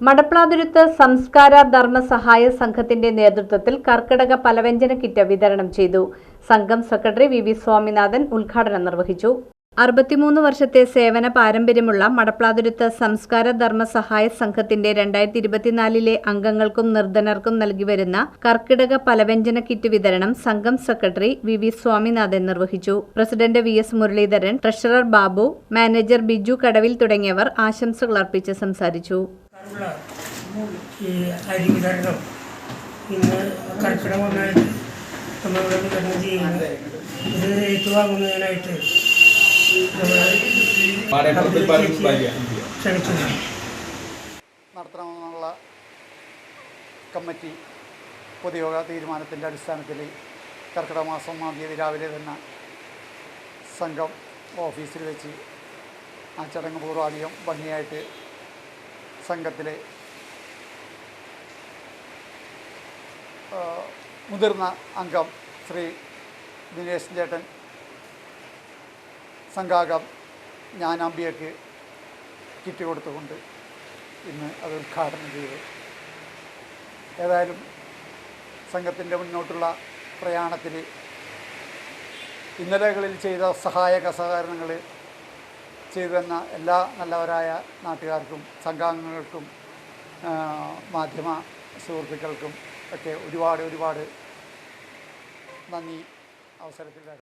മടപ്ലാതുരുത്ത് സംസ്കാര ധർമ്മ സഹായ സംഘത്തിന്റെ നേതൃത്വത്തിൽ കർക്കിടക പലവ്യഞ്ജന കിറ്റ് വിതരണം ചെയ്തു. സംഘം സെക്രട്ടറി വി വി സ്വാമിനാഥൻ ഉദ്ഘാടനം നിർവഹിച്ചു. അറുപത്തിമൂന്ന് വർഷത്തെ സേവന പാരമ്പര്യമുള്ള മടപ്ലാതുരുത്ത് സംസ്കാര ധർമ്മ സഹായ സംഘത്തിന്റെ രണ്ടായിരത്തി ഇരുപത്തിനാലിലെ അംഗങ്ങൾക്കും നിർധനർക്കും നൽകിവരുന്ന കർക്കിടക പലവ്യഞ്ജന കിറ്റ് വിതരണം സംഘം സെക്രട്ടറി വി വി സ്വാമിനാഥൻ നിർവഹിച്ചു. President V S Muraleedharan treasurer Babu manager Biju Kadavil തുടങ്ങിയവർ ആശംസകൾ അർപ്പിച്ച് സംസാരിച്ചു. ഈ അരി വിതരണം. ഇന്ന് കർക്കിടക ഒന്നായിട്ട് നമ്മളിവിടെ വിതരണം ചെയ്യുന്നത് ഇത് ഏറ്റുവാങ്ങുന്നതിനായിട്ട് നടത്തണമെന്നുള്ള കമ്മിറ്റി പൊതുയോഗ തീരുമാനത്തിന്റെ അടിസ്ഥാനത്തിൽ കർക്കിടക മാസം ഒന്നാം തീയതി രാവിലെ തന്നെ സംഘം ഓഫീസിൽ വെച്ച് ആ ചടങ്ങ് പൂർവാധികം ഭംഗിയായിട്ട് സംഘത്തിലെ മുതിർന്ന അംഗം ശ്രീ ദിനേശ് ചേട്ടൻ സംഘാംഗം ജ്ഞാനാംബിയക്ക് കിറ്റ് കൊടുത്തുകൊണ്ട് ഇന്ന് അത് ഉദ്ഘാടനം ചെയ്തു. ഏതായാലും സംഘത്തിന്റെ മുന്നോട്ടുള്ള പ്രയാണത്തിൽ ഇന്നലകളിൽ ചെയ്ത സഹായക സഹകരണങ്ങൾ ചെയ്തു തന്ന എല്ലാ നല്ലവരായ നാട്ടുകാർക്കും സംഘാംഗങ്ങൾക്കും മാധ്യമ സുഹൃത്തുക്കൾക്കും ഒക്കെ ഒരുപാട് ഒരുപാട് നന്ദി അവസരത്തിൽ